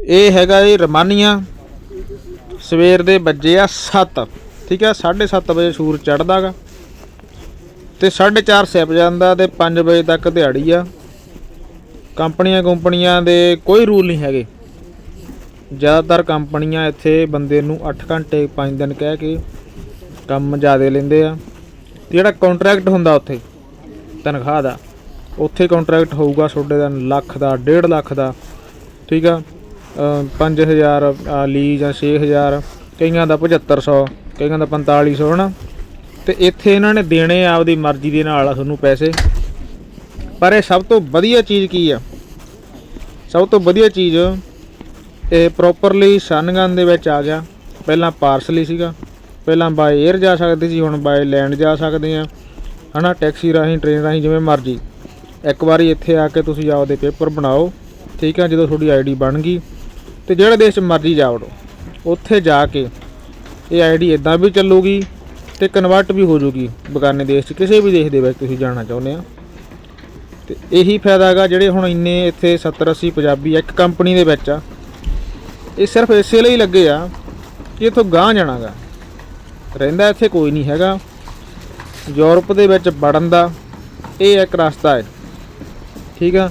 ਇਹ ਹੈਗਾ ਜੀ ਰਮਾਨੀਆਂ। ਸਵੇਰ ਦੇ ਵੱਜੇ ਆ 7 ਠੀਕ ਆ 7:30 ਵਜੇ ਸੂਰਜ ਚੜ੍ਹਦਾਗਾ। ਤੇ 4:30 ਸਿਪ ਜਾਂਦਾ ਤੇ 5 ਵਜੇ ਤੱਕ ਦਿਹਾੜੀ ਆ। ਕੰਪਨੀਆਂ ਕੰਪਨੀਆਂ ਦੇ ਕੋਈ ਰੂਲ ਨਹੀਂ ਹੈਗੇ। ਜ਼ਿਆਦਾਤਰ ਕੰਪਨੀਆਂ ਇੱਥੇ ਬੰਦੇ ਨੂੰ 8 ਘੰਟੇ 5 ਦਿਨ ਕਹਿ ਕੇ ਕੰਮ ਜ਼ਿਆਦਾ ਲੈਂਦੇ ਆ। ਤੇ ਜਿਹੜਾ ਕੰਟਰੈਕਟ ਹੁੰਦਾ ਉੱਥੇ, ਤਨਖਾਹ ਦਾ, ਉੱਥੇ ਕੰਟਰੈਕਟ ਹੋਊਗਾ ਤੁਹਾਡੇ ਦਾ ਲੱਖ ਦਾ 1.5 ਲੱਖ ਦਾ। ਠੀਕ ਆ 5000 ਲੀ ਜਾਂ 6000 ਕਈਆਂ ਦਾ 7500 ਕਈਆਂ ਦਾ 4500 ਹਨਾ? ਤੇ ਇੱਥੇ ਇਹਨਾਂ ਨੇ ਦੇਣੇ ਆਪਦੀ ਮਰਜ਼ੀ ਦੇ ਨਾਲ ਤੁਹਾਨੂੰ ਪੈਸੇ। ਪਰ ਇਹ ਸਭ ਤੋਂ ਵਧੀਆ ਚੀਜ਼ ਕੀ ਆ? ਸਭ ਤੋਂ ਵਧੀਆ ਚੀਜ਼ ਇਹ ਪ੍ਰੋਪਰਲੀ ਸਨਗਨ ਦੇ ਵਿੱਚ ਆ ਗਿਆ। ਪਹਿਲਾਂ ਪਾਰਸਲੀ ਸੀਗਾ। ਪਹਿਲਾਂ ਬਾਏ 에ਅਰ ਜਾ ਸਕਦੇ ਸੀ, ਹੁਣ ਬਾਏ ਲੈਂਡ ਜਾ ਸਕਦੇ ਆ। ਹਨਾ ਟੈਕਸੀ ਰਾਹੀਂ ਟ੍ਰੇਨ ਰਾਹੀਂ ਜਿਵੇਂ ਮਰਜ਼ੀ। ਇੱਕ ਵਾਰੀ ਇੱਥੇ ਆ ਕੇ ਤੁਸੀਂ ਆਪਦੇ ਪੇਪਰ ਬਣਾਓ। ਠੀਕ ਆ, ਜਦੋਂ ਤੁਹਾਡੀ ਆਈਡੀ ਬਣ ਗਈ। ਤੇ ਜਿਹੜੇ ਦੇਸ਼ 'ਚ ਮਰਜ਼ੀ ਜਾ ਵੜੋ, ਉੱਥੇ ਜਾ ਕੇ ਇਹ ਆਈਡੀ ਇਦਾਂ ਵੀ ਚੱਲੂਗੀ ਤੇ ਕਨਵਰਟ ਵੀ ਹੋ ਜੂਗੀ ਬਗਾਨੇ ਦੇਸ਼ 'ਚ, ਕਿਸੇ ਵੀ ਦੇਸ਼ ਦੇ ਵਿੱਚ ਤੁਸੀਂ ਜਾਣਾ ਚਾਹੁੰਦੇ ਆ ਤੇ ਇਹੀ ਫਾਇਦਾ ਹੈਗਾ ਜਿਹੜੇ ਹੁਣ ਇੰਨੇ ਇੱਥੇ 70 80 ਪੰਜਾਬੀ ਇੱਕ ਕੰਪਨੀ ਦੇ ਵਿੱਚ ਆ, ਇਹ ਸਿਰਫ ਇਸੇ ਲਈ ਲੱਗੇ ਆ ਕਿ ਇਥੋਂ ਗਾਂਹ ਜਾਣਾਗਾ ਰਹਿੰਦਾ ਇੱਥੇ ਕੋਈ ਨਹੀਂ ਹੈਗਾ। ਯੂਰਪ ਦੇ ਵਿੱਚ ਵੜਨ ਦਾ ਇਹ ਇੱਕ ਰਸਤਾ ਹੈ। ਠੀਕ ਆ?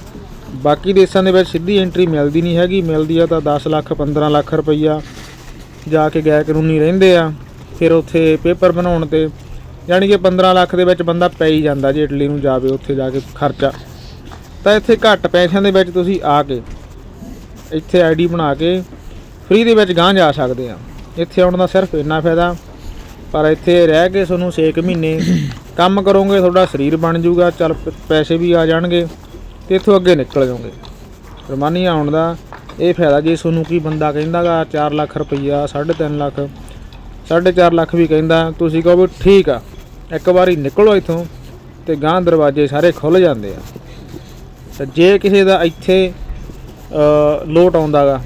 ਬਾਕੀ ਦੇਸ਼ਾਂ ਦੇ ਵਿੱਚ ਸਿੱਧੀ ਐਂਟਰੀ ਮਿਲਦੀ ਨਹੀਂ ਹੈਗੀ। ਮਿਲਦੀ ਆ ਤਾਂ 10 ਲੱਖ 15 ਲੱਖ ਰੁਪਈਆ ਜਾ ਕੇ ਗੈਰ ਕਾਨੂੰਨੀ ਰਹਿੰਦੇ ਆ। ਫਿਰ ਉੱਥੇ ਪੇਪਰ ਬਣਾਉਣ ਤੇ ਯਾਨੀ ਕਿ 15 ਲੱਖ ਦੇ ਵਿੱਚ ਬੰਦਾ ਪੈ ਹੀ ਜਾਂਦਾ ਜੇ ਇਟਲੀ ਨੂੰ ਜਾਵੇ, ਉੱਥੇ ਜਾ ਕੇ ਖਰਚਾ। ਤਾਂ ਇੱਥੇ ਘੱਟ ਪੈਸਿਆਂ ਦੇ ਵਿੱਚ ਤੁਸੀਂ ਆ ਕੇ ਇੱਥੇ ਆਈਡੀ ਬਣਾ ਕੇ ਫ੍ਰੀ ਦੇ ਵਿੱਚ ਗਾਂਹ ਜਾ ਸਕਦੇ ਆ। ਇੱਥੇ ਆਉਣ ਦਾ ਸਿਰਫ ਇੰਨਾ ਫਾਇਦਾ। ਪਰ ਇੱਥੇ ਰਹਿ ਕੇ ਤੁਹਾਨੂੰ 6 ਮਹੀਨੇ ਕੰਮ ਕਰੋਗੇ, ਤੁਹਾਡਾ ਸਰੀਰ ਬਣ ਜਾਊਗਾ, ਚੱਲ ਪੈਸੇ ਵੀ ਆ ਜਾਣਗੇ। ਤੇ ਇੱਥੋਂ ਅੱਗੇ ਨਿਕਲ ਜਾਓਗੇ। ਰਮਾਨੀ ਆਉਣ ਦਾ ਇਹ ਫਾਇਦਾ ਜੇ ਤੁਹਾਨੂੰ ਕੀ ਬੰਦਾ ਕਹਿੰਦਾਗਾ 4 ਲੱਖ ਰੁਪਈਆ 3.5 ਲੱਖ 4.5 ਲੱਖ ਵੀ ਕਹਿੰਦਾ ਤੁਸੀਂ ਕਹੋ ਵੀ ਠੀਕ ਆ ਇੱਕ ਵਾਰੀ ਨਿਕਲੋ ਇੱਥੋਂ ਤੇ ਗਾਂਹ ਦਰਵਾਜ਼ੇ ਸਾਰੇ ਖੁੱਲ ਜਾਂਦੇ ਆ। ਤੇ ਜੇ ਕਿਸੇ ਦਾ ਇੱਥੇ ਅ, ਲੋਟ ਆਉਂਦਾਗਾ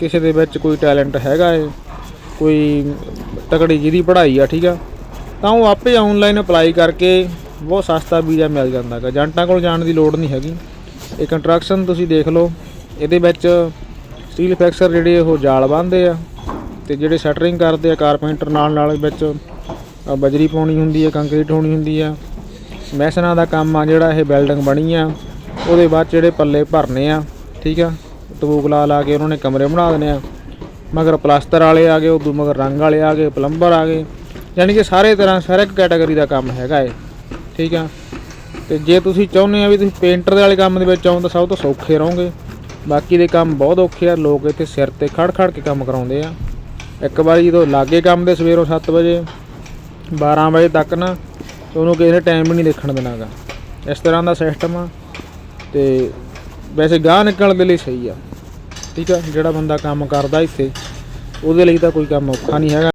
ਕਿਸੇ ਦੇ ਵਿੱਚ ਕੋਈ ਟੈਲੈਂਟ ਹੈਗਾ ਏ ਕੋਈ ਤਕੜੀ ਜਿਹਦੀ ਪੜ੍ਹਾਈ ਆ ਠੀਕ ਆ ਤਾਂ ਉਹ ਆਪੇ ਆਨਲਾਈਨ ਅਪਲਾਈ ਕਰਕੇ ਬਹੁਤ ਸਸਤਾ ਵੀਜ਼ਾ ਮਿਲ ਜਾਂਦਾਗਾ। ਏਜੰਟਾਂ ਕੋਲ ਜਾਣ ਦੀ ਲੋੜ ਨਹੀਂ ਹੈਗੀ। ਇਹ ਕੰਟਰੈਕਸ਼ਨ ਤੁਸੀਂ ਦੇਖ ਲਓ। ਇਹਦੇ ਵਿੱਚ ਸਟੀਲ ਫੈਕਸਰ ਜਿਹੜੇ ਉਹ ਜਾਲ ਬੰਨ੍ਹਦੇ ਆ ਤੇ ਜਿਹੜੇ ਸ਼ਟਰਿੰਗ ਕਰਦੇ ਆ ਕਾਰਪੈਂਟਰ ਨਾਲ ਨਾਲ ਵਿੱਚ ਬਜਰੀ ਪਾਉਣੀ ਹੁੰਦੀ ਹੈ ਕੰਕਰੀਟ ਹੋਣੀ ਹੁੰਦੀ ਆ। ਮੈਸਨਾ ਦਾ ਕੰਮ ਆ ਜਿਹੜਾ ਇਹ ਬਿਲਡਿੰਗ ਬਣੀ ਆ। ਉਹਦੇ ਬਾਅਦ ਜਿਹੜੇ ਪੱਲੇ ਭਰਨੇ ਆ, ਠੀਕ ਆ? ਤਬੂਕ ਲਾ ਲਾ ਕੇ ਉਹਨਾਂ ਨੇ ਕਮਰੇ ਬਣਾ ਦੇਣੇ ਆ। ਮਗਰ ਪਲਾਸਟਰ ਵਾਲੇ ਆ ਗਏ ਉਦੋਂ ਮਗਰ ਰੰਗ ਵਾਲੇ ਆ ਗਏ, ਪਲੰਬਰ ਆ ਗਏ। ਯਾਨੀ ਕਿ ਸਾਰੇ ਤਰ੍ਹਾਂ ਸਾਰੇ ਇੱਕ ਕੈਟਾਗਰੀ ਦਾ ਕੰਮ ਹੈਗਾ ਏ ਠੀਕ ਆ? ਤੇ ਜੇ ਤੁਸੀਂ ਚਾਹੁੰਦੇ ਆ ਵੀ ਤੁਸੀਂ ਪੇਂਟਰ ਦੇ ਵਾਲੇ ਕੰਮ ਦੇ ਵਿੱਚ ਆਉਂ ਤਾਂ ਸਭ ਤੋਂ ਸੌਖੇ ਰਹੋਗੇ। ਬਾਕੀ ਦੇ ਕੰਮ ਬਹੁਤ ਔਖੇ ਆ, ਲੋਕ ਇੱਥੇ ਸਿਰ ਤੇ ਖੜ ਖੜ ਕੇ ਕੰਮ ਕਰਾਉਂਦੇ ਆ। ਇੱਕ ਵਾਰੀ ਜਦੋਂ ਲਾਗੇ ਕੰਮ ਦੇ ਸਵੇਰੋਂ 7 ਵਜੇ 12 ਵਜੇ ਤੱਕ ਨਾ, ਤੇ ਉਹਨੂੰ ਕਿਸੇ ਨੇ ਟਾਈਮ ਵੀ ਨਹੀਂ ਦੇਖਣ ਦੇਣਾਗਾ ਇਸ ਤਰ੍ਹਾਂ ਦਾ ਸਿਸਟਮ ਆ ਤੇ ਵੈਸੇ ਗਾਹ ਨਿਕਲਣ ਦੇ ਲਈ ਸਹੀ ਆ। ਠੀਕ ਆ, ਜਿਹੜਾ ਬੰਦਾ ਕੰਮ ਕਰਦਾ ਇੱਥੇ, ਉਹਦੇ ਲਈ ਤਾਂ ਕੋਈ ਕੰਮ ਔਖਾ ਨਹੀਂ ਹੈਗਾ।